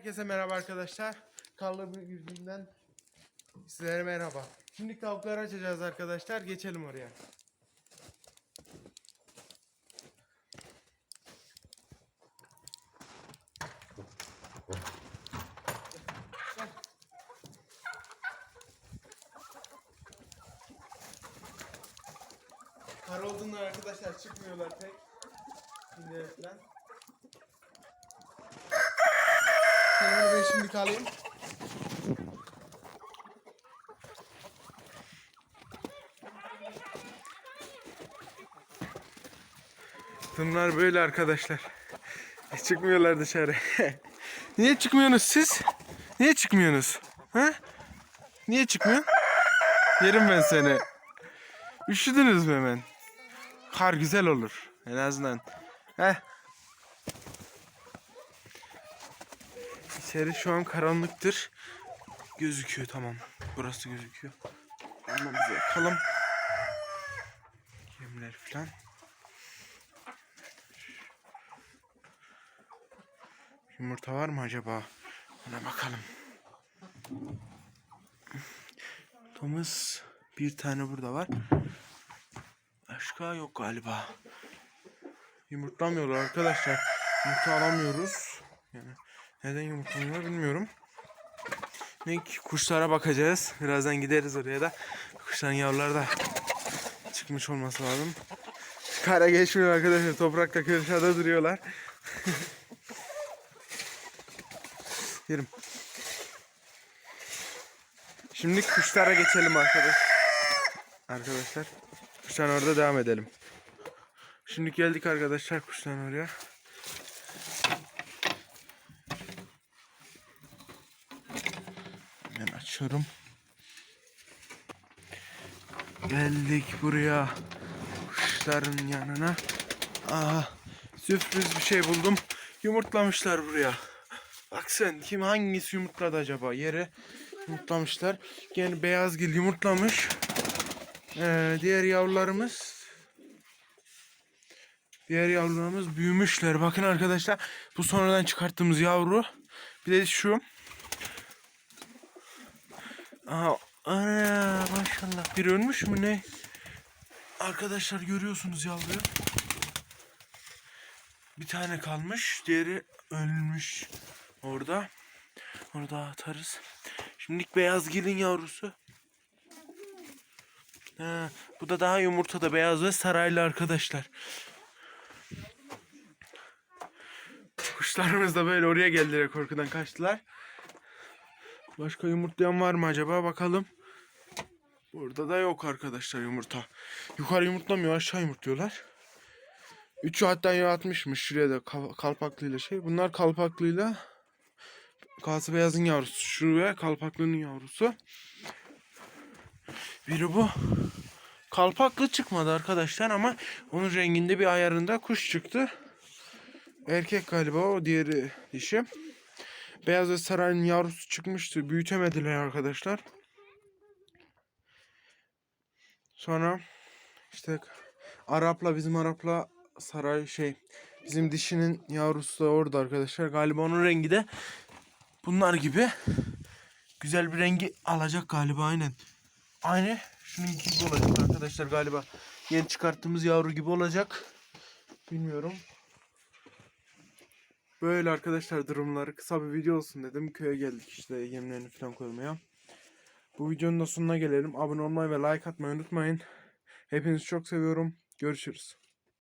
Herkese merhaba arkadaşlar. Kallı bir yüzünden sizlere merhaba. Şimdi tavukları açacağız arkadaşlar. Geçelim oraya. Kar olduğundan arkadaşlar çıkmıyorlar pek. Şimdi falan. Kenarı ben şimdi alayım. Bunlar böyle arkadaşlar. Çıkmıyorlar dışarı. Niye çıkmıyorsunuz siz? Niye çıkmıyorsunuz? Ha? Niye çıkmıyor? Yerim ben seni. Üşüdünüz mü hemen? Kar güzel olur. En azından. Heh. İçeri şu an karanlıktır. Gözüküyor tamam. Burası gözüküyor. Ama bize yakalım. Yemler falan. Yumurta var mı acaba? Ona bakalım. Thomas bir tane burada var. Başka yok galiba. Yumurtlamıyorlar arkadaşlar. Yumurta alamıyoruz. Yani neden yumurtlamıyorlar bilmiyorum. Ne kuşlara bakacağız. Birazdan gideriz oraya da. Kuşların yavruları da çıkmış olması lazım. Kara geçmiyor arkadaşlar. Toprakta köşede duruyorlar. Yerim. Şimdi kuşlara geçelim arkadaş. Arkadaşlar. Kuşların orada devam edelim. Şimdi geldik arkadaşlar kuşların oraya. Hemen açıyorum. Geldik buraya. Kuşların yanına. Aha. Sürpriz bir şey buldum. Yumurtlamışlar buraya. Bak sen kim hangisi yumurtladı acaba? Yere yumurtlamışlar. Yani beyazgil yumurtlamış. Ee, diğer yavrularımız Diğer yavrularımız büyümüşler. Bakın arkadaşlar bu sonradan çıkarttığımız yavru. Bir de şu. Aha, ana maşallah. Bir ölmüş mü ne? Arkadaşlar görüyorsunuz yavruyu. Bir tane kalmış. Diğeri ölmüş. Orada. Onu da atarız. Şimdilik beyaz gilin yavrusu. Ha, bu da daha yumurtada beyaz ve saraylı arkadaşlar. Kuşlarımız da böyle oraya geldiler korkudan kaçtılar. Başka yumurtlayan var mı acaba bakalım. Burada da yok arkadaşlar yumurta. Yukarı yumurtlamıyor aşağı yumurtluyorlar. Üçü hatta yaratmışmış şuraya da kal- kalpaklıyla şey. Bunlar kalpaklıyla Kası beyazın yavrusu. Şuraya kalpaklının yavrusu. Biri bu. Kalpaklı çıkmadı arkadaşlar ama onun renginde bir ayarında kuş çıktı. Erkek galiba o diğeri dişi. Beyaz ve sarayın yavrusu çıkmıştı. Büyütemediler arkadaşlar. Sonra işte Arap'la bizim Arap'la saray şey bizim dişinin yavrusu da orada arkadaşlar. Galiba onun rengi de bunlar gibi güzel bir rengi alacak galiba aynen. Aynı şunun gibi olacak arkadaşlar galiba. Yeni çıkarttığımız yavru gibi olacak. Bilmiyorum. Böyle arkadaşlar durumları kısa bir video olsun dedim. Köye geldik işte yemlerini falan koymaya. Bu videonun da sonuna gelelim. Abone olmayı ve like atmayı unutmayın. Hepinizi çok seviyorum. Görüşürüz.